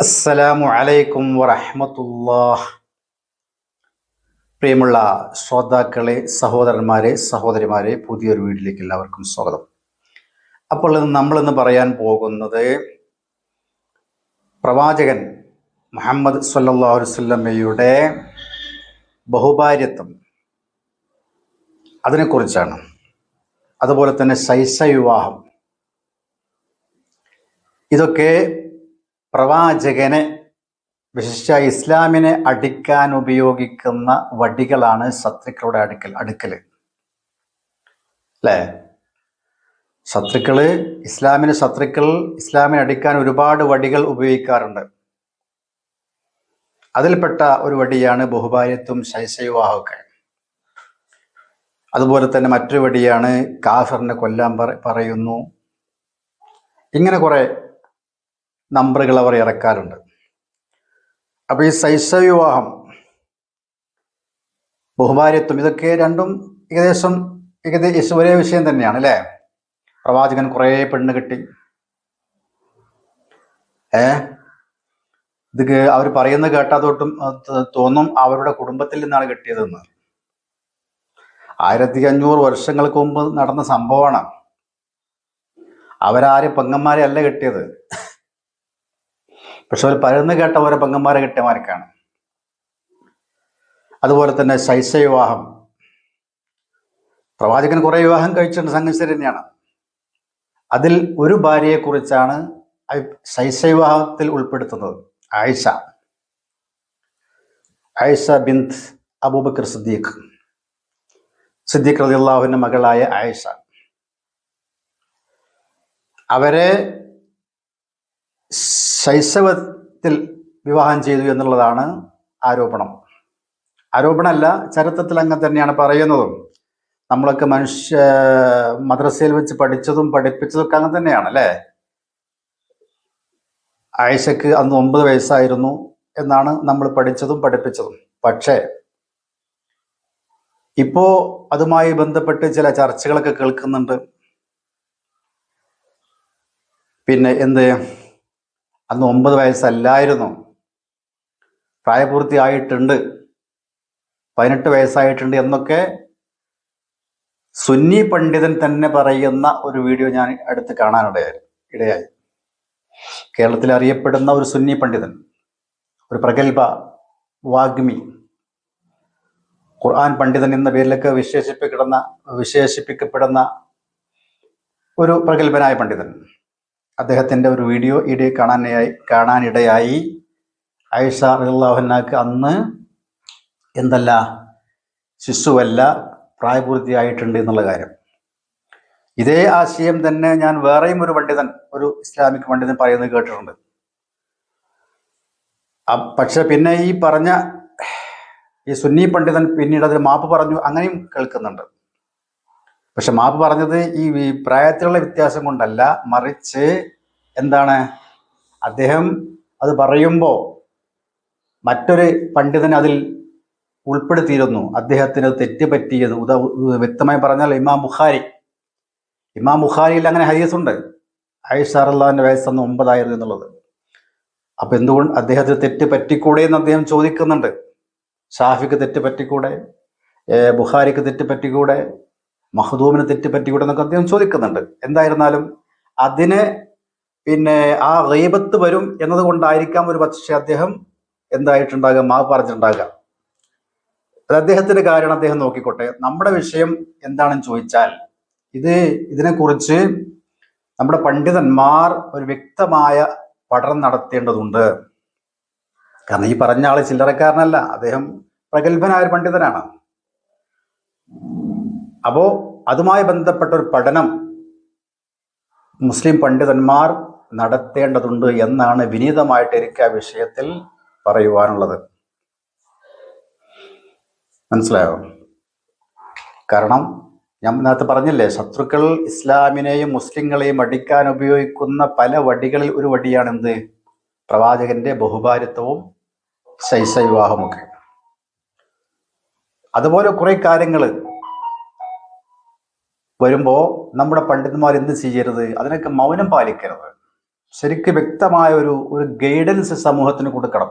അസ്സലാമു അലൈക്കും വറഹ്മത്തുള്ളാഹ്. പ്രിയമുള്ള ശ്രോതാക്കളെ സഹോദരന്മാരെ സഹോദരിമാരെ പുതിയൊരു വീട്ടിലേക്ക് എല്ലാവർക്കും സ്വാഗതം. അപ്പോൾ നമ്മളിന്ന് പറയാൻ പോകുന്നത് പ്രവാചകൻ മുഹമ്മദ് സല്ലല്ലാഹു അലൈഹി വസല്ലമയുടെ ബഹുഭാര്യത്വം. അതിനെക്കുറിച്ചാണ്. അതുപോലെ തന്നെ ശൈശവിവാഹം ഇതൊക്കെ പ്രവാചകനെ വിശിഷ്ട ഇസ്ലാമിനെ അടിക്കാൻ ഉപയോഗിക്കുന്ന വടികളാണ് ശത്രുക്കളുടെ അടുക്കൽ അടുക്കൽ അല്ലേ? ശത്രുക്കൾ ഇസ്ലാമിന് ശത്രുക്കൾ ഇസ്ലാമിനെ അടിക്കാൻ ഒരുപാട് വടികൾ ഉപയോഗിക്കാറുണ്ട്. അതിൽപ്പെട്ട ഒരു വടിയാണ് ബഹുഭാര്യത്വം ശൈശവിവാഹമൊക്കെ അതുപോലെ തന്നെ മറ്റൊരു വടിയാണ് കാഫറിനെ കൊല്ലാൻ പറയുന്നു. ഇങ്ങനെ കുറെ നമ്പറുകൾ അവർ ഇറക്കാറുണ്ട്. അപ്പോൾ ഈ ശൈശവിവാഹം ബഹുഭാര്യത്വം ഇതൊക്കെ രണ്ടും ഏകദേശം ഏകദേശം ഒരേ വിഷയം തന്നെയാണ് അല്ലേ? പ്രവാചകൻ കുറേ പെണ്ണ് കിട്ടി. ഏ? ഇത് അവർ പറയുന്ന കേട്ടാതോട്ടും തോന്നും അവരുടെ കുടുംബത്തിൽ നിന്നാണ് കിട്ടിയതെന്ന്. ആയിരത്തി അഞ്ഞൂറ് വർഷങ്ങൾക്ക് മുമ്പ് നടന്ന സംഭവമാണ്. അവരാരും പെങ്ങന്മാരെ അല്ല കിട്ടിയത്. പക്ഷെ അവർ പരന്ന് കേട്ട ഓരോ പങ്കന്മാരെ കിട്ടിയമാർക്കാണ് അതുപോലെ തന്നെ ശൈശവിവാഹം പ്രവാചകൻ കുറേ വിവാഹം കഴിച്ചിട്ടുണ്ട് സംഘർഷം തന്നെയാണ്. അതിൽ ഒരു ഭാര്യയെക്കുറിച്ചാണ് കുറിച്ചാണ് ശൈശവിവാഹത്തിൽ ഉൾപ്പെടുത്തുന്നത്. ആയിഷ. ആയിഷ ബിന്ത് അബൂബക്കർ സിദ്ദീഖ്. സിദ്ദീഖ് റതിയുള്ള മകളായ ആയിഷ. അവരെ ശൈശവത്തിൽ വിവാഹം ചെയ്തു എന്നുള്ളതാണ് ആരോപണം. ആരോപണമല്ല ചരിത്രത്തിൽ അങ്ങനെ തന്നെയാണ് പറയുന്നതും. നമ്മളൊക്കെ മനുഷ്യ മദ്രസയിൽ വെച്ച് പഠിച്ചതും പഠിപ്പിച്ചതൊക്കെ അങ്ങനെ തന്നെയാണ് അല്ലേ? ആയിഷക്ക് അന്ന് ഒമ്പത് വയസ്സായിരുന്നു എന്നാണ് നമ്മൾ പഠിച്ചതും പഠിപ്പിച്ചതും. പക്ഷേ ഇപ്പോ അതുമായി ബന്ധപ്പെട്ട് ചില ചർച്ചകളൊക്കെ കേൾക്കുന്നുണ്ട്. പിന്നെ എന്ത്? അന്ന് ഒമ്പത് വയസ്സല്ലായിരുന്നു. പ്രായപൂർത്തിയായിട്ടുണ്ട്. പതിനെട്ട് വയസ്സായിട്ടുണ്ട് എന്നൊക്കെ സുന്നി പണ്ഡിതൻ തന്നെ പറയുന്ന ഒരു വീഡിയോ ഞാൻ അടുത്ത് കാണാനിടയായി ഇടയായി. കേരളത്തിൽ അറിയപ്പെടുന്ന ഒരു സുന്നി പണ്ഡിതൻ ഒരു പ്രഗത്ഭ വാഗ്മി ഖുർആൻ പണ്ഡിതൻ എന്ന പേരിലൊക്കെ വിശേഷിപ്പിക്കപ്പെടുന്ന വിശേഷിപ്പിക്കപ്പെടുന്ന ഒരു പ്രഗത്ഭനായ പണ്ഡിതൻ. അദ്ദേഹത്തിന്റെ ഒരു വീഡിയോ ഇടെ കാണാനായി കാണാനിടയായി. ആയിഷ റളിയല്ലാഹുവിനക്ക് അന്ന് എന്തല്ല ശിശുവല്ല പ്രായപൂർത്തിയായിട്ടുണ്ട് എന്നുള്ള കാര്യം. ഇതേ ആശയം തന്നെ ഞാൻ വേറെയും ഒരു പണ്ഡിതൻ ഒരു ഇസ്ലാമിക് പണ്ഡിതൻ പറയുന്നത് കേട്ടിട്ടുണ്ട്. പക്ഷെ പിന്നെ ഈ പറഞ്ഞ ഈ സുന്നി പണ്ഡിതൻ പിന്നീട് അതിൽ മാപ്പ് പറഞ്ഞു അങ്ങനെയും കേൾക്കുന്നുണ്ട്. പക്ഷെ മാപ്പ് പറഞ്ഞത് ഈ പ്രായത്തിലുള്ള വ്യത്യാസം കൊണ്ടല്ല മറിച്ച് എന്താണ്? അദ്ദേഹം അത് പറയുമ്പോൾ മറ്റൊരു പണ്ഡിതൻ അതിൽ ഉൾപ്പെടുത്തിയിരുന്നു. അദ്ദേഹത്തിന് തെറ്റുപറ്റിയത് ഉദാ വ്യക്തമായി പറഞ്ഞാൽ ഇമാം ബുഖാരി. ഇമാം ബുഖാരിയിൽ അങ്ങനെ ഹദീസുണ്ട് ആയിഷ അള്ളാഹിന്റെ വയസ്സന്ന് ഒമ്പതായിരുന്നു എന്നുള്ളത്. അപ്പം എന്തുകൊണ്ട് അദ്ദേഹത്തിന് തെറ്റ് പറ്റിക്കൂടെ എന്ന് അദ്ദേഹം ചോദിക്കുന്നുണ്ട്. ഷാഫിക്ക് തെറ്റ് പറ്റിക്കൂടെ ബുഖാരിക്ക് തെറ്റ് പറ്റിക്കൂടെ മഹദൂമിന് തെറ്റ് പറ്റിക്കൂടെ എന്നൊക്കെ അദ്ദേഹം ചോദിക്കുന്നുണ്ട്. എന്തായിരുന്നാലും അതിന് പിന്നെ ആ റീബത്ത് വരും എന്നതുകൊണ്ടായിരിക്കാം ഒരു പക്ഷേ അദ്ദേഹം എന്തായിട്ടുണ്ടാകുക മാ പറഞ്ഞിട്ടുണ്ടാകുക. അദ്ദേഹത്തിന്റെ കാര്യം അദ്ദേഹം നോക്കിക്കോട്ടെ. നമ്മുടെ വിഷയം എന്താണെന്ന് ചോദിച്ചാൽ ഇത് ഇതിനെക്കുറിച്ച് നമ്മുടെ പണ്ഡിതന്മാർ ഒരു വ്യക്തമായ പഠനം നടത്തേണ്ടതുണ്ട്. കാരണം ഈ പറഞ്ഞ ആൾ ചില്ലറക്കാരനല്ല അദ്ദേഹം പ്രഗത്ഭനായ ഒരു പണ്ഡിതനാണ്. അപ്പോ അതുമായി ബന്ധപ്പെട്ട ഒരു പഠനം മുസ്ലിം പണ്ഡിതന്മാർ നടത്തേണ്ടതുണ്ട് എന്നാണ് വിനീതമായിട്ട് എനിക്ക് ആ വിഷയത്തിൽ പറയുവാനുള്ളത്. മനസ്സിലായോ? കാരണം ഞാൻ നേരത്തെ പറഞ്ഞില്ലേ ശത്രുക്കൾ ഇസ്ലാമിനെയും മുസ്ലിങ്ങളെയും അടിക്കാൻ ഉപയോഗിക്കുന്ന പല വടികളിൽ ഒരു വടിയാണ് എന്ത് പ്രവാചകന്റെ ബഹുഭാരിത്വവും ശൈശവിവാഹമൊക്കെ അതുപോലെ കുറെ കാര്യങ്ങൾ വരുമ്പോ നമ്മുടെ പണ്ഡിതന്മാർ എന്ത് ചെയ്യരുത്? അതിനൊക്കെ മൗനം പാലിക്കരുത്. ശരിക്ക് വ്യക്തമായ ഒരു ഒരു ഗൈഡൻസ് സമൂഹത്തിന് കൊടുക്കണം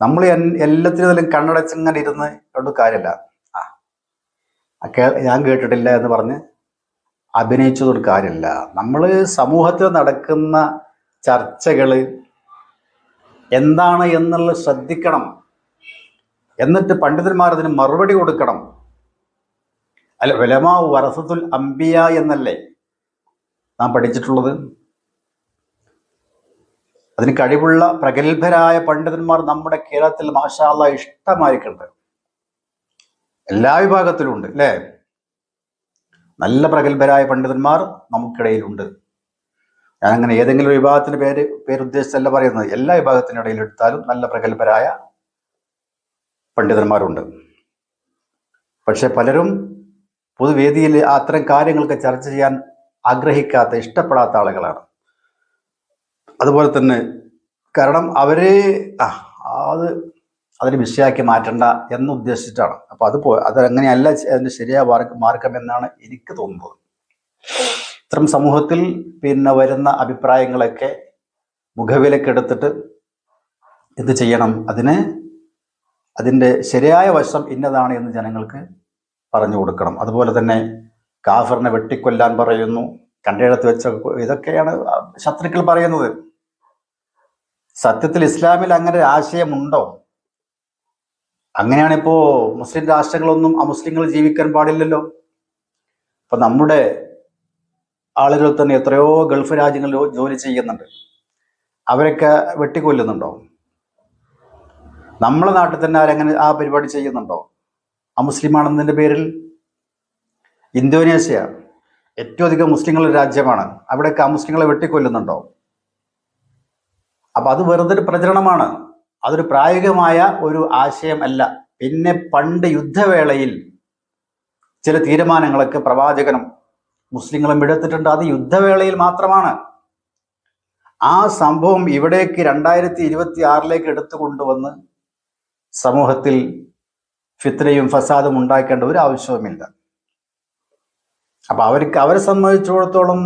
നമ്മൾ എല്ലാത്തിനും കണ്ണടച്ച് ഇങ്ങനെ ഇരുന്ന് കൊണ്ട് കാര്യമില്ല ആ ഞാൻ കേട്ടിട്ടില്ല എന്ന് പറഞ്ഞ് അഭിനയിച്ചതൊരു കാര്യമില്ല നമ്മൾ സമൂഹത്തിൽ നടക്കുന്ന ചർച്ചകൾ എന്താണ് എന്നുള്ളത് ശ്രദ്ധിക്കണം. എന്നിട്ട് പണ്ഡിതന്മാർ അതിന് മറുപടി കൊടുക്കണം. അല്ല വലമാ വറസത്തുൽ അമ്പിയ എന്നല്ലേ നാം പഠിച്ചിട്ടുള്ളത്? അതിന് കഴിവുള്ള പ്രഗത്ഭരായ പണ്ഡിതന്മാർ നമ്മുടെ കേരളത്തിൽ മാഷാല്ല ഇഷ്ടമായിരിക്കുന്നുണ്ട് എല്ലാ വിഭാഗത്തിലും ഉണ്ട് അല്ലേ? നല്ല പ്രഗത്ഭരായ പണ്ഡിതന്മാർ നമുക്കിടയിലുണ്ട്. ഞാൻ അങ്ങനെ ഏതെങ്കിലും ഒരു വിഭാഗത്തിന്റെ പേര് പേരുദ്ദേശിച്ചല്ല പറയുന്നത്. എല്ലാ വിഭാഗത്തിന്റെ ഇടയിൽ എടുത്താലും നല്ല പ്രഗത്ഭരായ പണ്ഡിതന്മാരുണ്ട്. പക്ഷെ പലരും പൊതുവേദിയിൽ അത്തരം കാര്യങ്ങളൊക്കെ ചർച്ച ചെയ്യാൻ ആഗ്രഹിക്കാത്ത ഇഷ്ടപ്പെടാത്ത ആളുകളാണ്. അതുപോലെ തന്നെ കാരണം അവർ ആ അത് അതിന് വിഷയമാക്കി മാറ്റണ്ട എന്ന് ഉദ്ദേശിച്ചിട്ടാണ്. അപ്പൊ അത് പോ അത് അങ്ങനെയല്ല അതിന്റെ ശരിയായ മാർഗം എന്നാണ് എനിക്ക് തോന്നുന്നത്. ഇത്തരം സമൂഹത്തിൽ പിന്നെ വരുന്ന അഭിപ്രായങ്ങളൊക്കെ മുഖവിലക്കെടുത്തിട്ട് എന്ത് ചെയ്യണം. അതിന് അതിന്റെ ശരിയായ വശം ഇന്നതാണ് എന്ന് ജനങ്ങൾക്ക് പറഞ്ഞു കൊടുക്കണം. അതുപോലെ തന്നെ കാഫറിനെ വെട്ടിക്കൊല്ലാൻ പറയുന്നു. കണ്ടെടുത്ത് വെച്ച ഇതൊക്കെയാണ് ശത്രുക്കൾ പറയുന്നത്. സത്യത്തിൽ ഇസ്ലാമിൽ അങ്ങനെ ഒരു ആശയമുണ്ടോ? അങ്ങനെയാണിപ്പോ മുസ്ലിം രാഷ്ട്രങ്ങളൊന്നും അമുസ്ലിങ്ങൾ ജീവിക്കാൻ പാടില്ലല്ലോ. ഇപ്പൊ നമ്മുടെ ആളുകൾ തന്നെ എത്രയോ ഗൾഫ് രാജ്യങ്ങളിൽ ജോലി ചെയ്യുന്നുണ്ട്. അവരൊക്കെ വെട്ടിക്കൊല്ലുന്നുണ്ടോ? നമ്മളെ നാട്ടിൽ തന്നെ ആരെങ്ങനെ ആ പരിപാടി ചെയ്യുന്നുണ്ടോ? അമുസ്ലിമാണെന്നതിന്റെ പേരിൽ ഇന്തോനേഷ്യ ഏറ്റവും അധികം മുസ്ലിങ്ങളുടെ രാജ്യമാണ്. അവിടെയൊക്കെ അമുസ്ലിങ്ങളെ വെട്ടിക്കൊല്ലുന്നുണ്ടോ? അപ്പം അത് വെറുതെ പ്രചരണമാണ്. അതൊരു പ്രായോഗികമായ ഒരു ആശയം അല്ല പിന്നെ പണ്ട് യുദ്ധവേളയിൽ ചില തീരുമാനങ്ങളൊക്കെ പ്രവാചകനും മുസ്ലിങ്ങളും എടുത്തിട്ടുണ്ട്. അത് യുദ്ധവേളയിൽ മാത്രമാണ്. ആ സംഭവം ഇവിടേക്ക് രണ്ടായിരത്തി ഇരുപത്തി ആറിലേക്ക് എടുത്തു കൊണ്ടുവന്ന് സമൂഹത്തിൽ ഫിത്രയും ഫസാദും ഉണ്ടാക്കേണ്ട ഒരു ആവശ്യവുമില്ല. അപ്പൊ അവർക്ക് അവരെ സംബന്ധിച്ചിടത്തോളം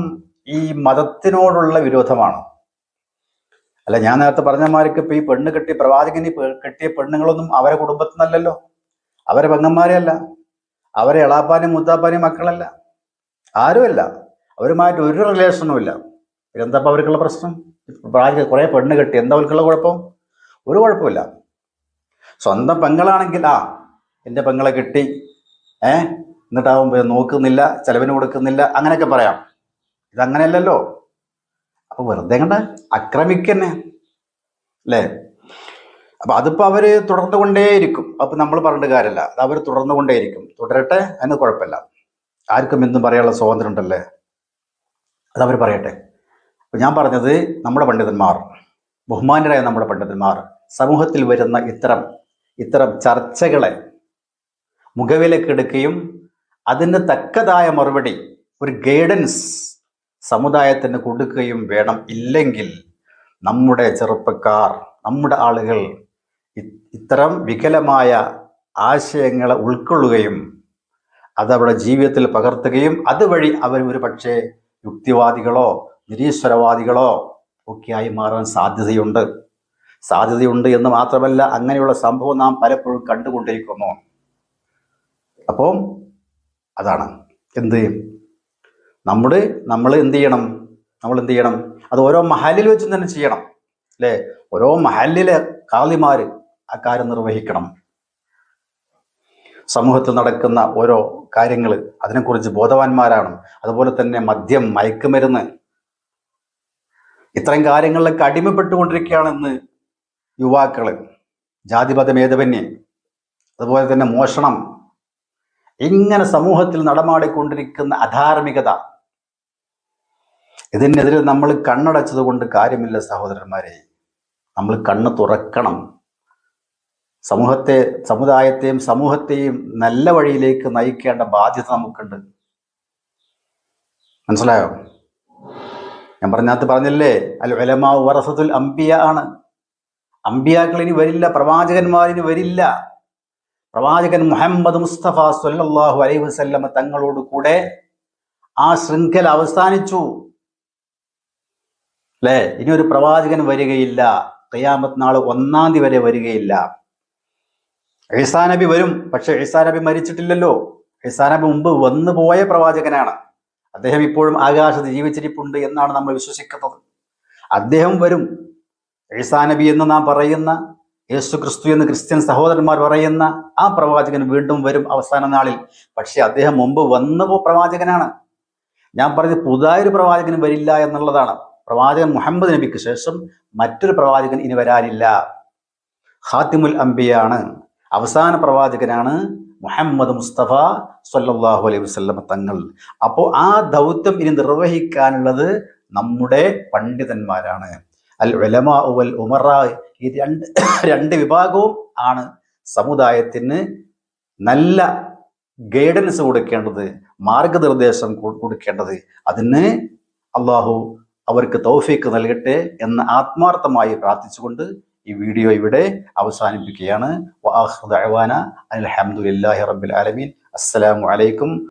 ഈ മതത്തിനോടുള്ള വിരോധമാണ്. അല്ല ഞാൻ നേരത്തെ പറഞ്ഞമാർക്ക് ഇപ്പൊ ഈ പെണ്ണ് കെട്ടിയ പ്രവാചകന് കെട്ടിയ പെണ്ണുങ്ങളൊന്നും അവരെ കുടുംബത്തിൽ നിന്നല്ലല്ലോ അവരെ പെങ്ങന്മാരെ അല്ല അവരെ എളാപ്പാനും മുത്താപ്പാനും മക്കളല്ല. ആരുമല്ല. അവരുമായിട്ട് ഒരു റിലേഷനും ഇല്ല. എന്താ അവർക്കുള്ള പ്രശ്നം? പ്രവാചക കുറെ പെണ്ണ് കെട്ടി. എന്താ അവർക്കുള്ള കുഴപ്പം? ഒരു കുഴപ്പമില്ല. സ്വന്തം പെങ്ങളാണെങ്കിൽ ആ എന്റെ പെങ്ങളെ കിട്ടി. ഏ? എന്നിട്ടാവുമ്പോൾ നോക്കുന്നില്ല ചെലവിന് കൊടുക്കുന്നില്ല അങ്ങനെയൊക്കെ പറയാം. ഇതങ്ങനെയല്ലല്ലോ. അപ്പോൾ വെറുതെ കണ്ട ആക്രമിക്കന്നെ അല്ലേ? അപ്പൊ അതിപ്പോ അവർ തുടർന്നു കൊണ്ടേയിരിക്കും അപ്പൊ നമ്മൾ പറഞ്ഞിട്ട് കാര്യമല്ല അത് അവർ തുടർന്നു കൊണ്ടേയിരിക്കും തുടരട്ടെ അതിന് കുഴപ്പമില്ല. ആർക്കും എന്തും പറയാനുള്ള സ്വാതന്ത്ര്യം ഉണ്ടല്ലേ? അത് അവർ പറയട്ടെ. അപ്പൊ ഞാൻ പറഞ്ഞത് നമ്മുടെ പണ്ഡിതന്മാർ ബഹുമാനരായ നമ്മുടെ പണ്ഡിതന്മാർ സമൂഹത്തിൽ വരുന്ന ഇത്തരം ഇത്തരം ചർച്ചകളെ മുഖവിലക്കെടുക്കുകയും അതിന് തക്കതായ മറുപടി ഒരു ഗൈഡൻസ് സമുദായത്തിന് കൊടുക്കുകയും വേണം. ഇല്ലെങ്കിൽ നമ്മുടെ ചെറുപ്പക്കാർ നമ്മുടെ ആളുകൾ ഇത്തരം വികലമായ ആശയങ്ങളെ ഉൾക്കൊള്ളുകയും അതവരുടെ ജീവിതത്തിൽ പകർത്തുകയും അതുവഴി അവർ ഒരു പക്ഷേ യുക്തിവാദികളോ നിരീശ്വരവാദികളോ ഒക്കെയായി മാറാൻ സാധ്യതയുണ്ട്. സാധ്യതയുണ്ട് എന്ന് മാത്രമല്ല അങ്ങനെയുള്ള സംഭവം നാം പലപ്പോഴും കണ്ടുകൊണ്ടിരിക്കുന്നു. അപ്പം അതാണ്. എന്ത്? നമ്മുടെ നമ്മൾ എന്ത് ചെയ്യണം? നമ്മൾ എന്ത് ചെയ്യണം? അത് ഓരോ മഹലിൽ വെച്ച് തന്നെ ചെയ്യണം. അല്ലേ? ഓരോ മഹലിലെ കാളിമാര് ആ കാര്യം നിർവഹിക്കണം. സമൂഹത്തിൽ നടക്കുന്ന ഓരോ കാര്യങ്ങൾ അതിനെക്കുറിച്ച് ബോധവാന്മാരാണ് അതുപോലെ തന്നെ മദ്യം മയക്കുമരുന്ന് ഇത്തരം കാര്യങ്ങളിലൊക്കെ അടിമപ്പെട്ടുകൊണ്ടിരിക്കുകയാണെന്ന് യുവാക്കൾ ജാതിപഥമേതപന്യം അതുപോലെ തന്നെ മോഷണം. ഇങ്ങനെ സമൂഹത്തിൽ നടമാടിക്കൊണ്ടിരിക്കുന്ന അധാർമികത. ഇതിനെതിരെ നമ്മൾ കണ്ണടച്ചത് കൊണ്ട് കാര്യമില്ല സഹോദരന്മാരെ. നമ്മൾ കണ്ണ് തുറക്കണം. സമൂഹത്തെ സമുദായത്തെയും സമൂഹത്തെയും നല്ല വഴിയിലേക്ക് നയിക്കേണ്ട ബാധ്യത നമുക്കുണ്ട്. മനസ്സിലായോ? ഞാൻ പറഞ്ഞാത്ത പറഞ്ഞല്ലേ? അൽ ഉലമാ വറസത്തുൽ അംബിയ ആണ്. അമ്പിയാക്കൾ ഇനി വരില്ല പ്രവാചകന്മാർ ഇനി വരില്ല. പ്രവാചകൻ മുഹമ്മദ് മുസ്തഫ സല്ലല്ലാഹു അലൈഹി വസല്ലമ തങ്ങളോട് കൂടെ ആ ശൃംഖല അവസാനിച്ചു. അല്ലേ ഇനി ഒരു പ്രവാചകൻ വരികയില്ല. കയ്യാമത്ത് നാൾ ഒന്നാം തീയതി വരെ വരികയില്ല. ഈസാ നബി വരും. പക്ഷെ ഈസാ നബി മരിച്ചിട്ടില്ലല്ലോ. ഈസാ നബി മുമ്പ് വന്നു പോയ പ്രവാചകനാണ്. അദ്ദേഹം ഇപ്പോഴും ആകാശത്ത് ജീവിച്ചിരിപ്പുണ്ട് എന്നാണ് നമ്മൾ വിശ്വസിക്കുന്നത്. അദ്ദേഹം വരും. ഈസാ നബി എന്ന് നാം പറയുന്ന യേശു ക്രിസ്തു എന്ന് ക്രിസ്ത്യൻ സഹോദരന്മാർ പറയുന്ന ആ പ്രവാചകൻ വീണ്ടും വരും അവസാന നാളിൽ. പക്ഷേ അദ്ദേഹം മുമ്പ് വന്ന പ്രവാചകനാണ്. ഞാൻ പറഞ്ഞ പുതിയൊരു പ്രവാചകൻ വരില്ല എന്നുള്ളതാണ്. പ്രവാചകൻ മുഹമ്മദ് നബിക്ക് ശേഷം മറ്റൊരു പ്രവാചകൻ ഇനി വരാനില്ല. ഹാത്തിമുൽ അംബിയാണ്. അവസാന പ്രവാചകനാണ് മുഹമ്മദ് മുസ്തഫ സല്ലാഹു അലൈഹി വസ്ലമ തങ്ങൾ. അപ്പോൾ ആ ദൗത്യം ഇനി നിർവഹിക്കാനുള്ളത് നമ്മുടെ പണ്ഡിതന്മാരാണ്. അൽ ഉലമാ ഉവൽ ഉമറ ഈ രണ്ട് രണ്ട് വിഭാഗവും ആണ് സമുദായത്തിന് നല്ല ഗൈഡൻസ് കൊടുക്കേണ്ടത് മാർഗനിർദ്ദേശം കൊടുക്കേണ്ടത്. അതിന് അള്ളാഹു അവർക്ക് തൗഫീക്ക് നൽകട്ടെ എന്ന് ആത്മാർത്ഥമായി പ്രാർത്ഥിച്ചുകൊണ്ട് ഈ വീഡിയോ ഇവിടെ അവസാനിപ്പിക്കുകയാണ്. അലഹമുല്ലാഹി റബ്ബിൽ ആലമീൻ. അസ്സലാമു അലൈക്കും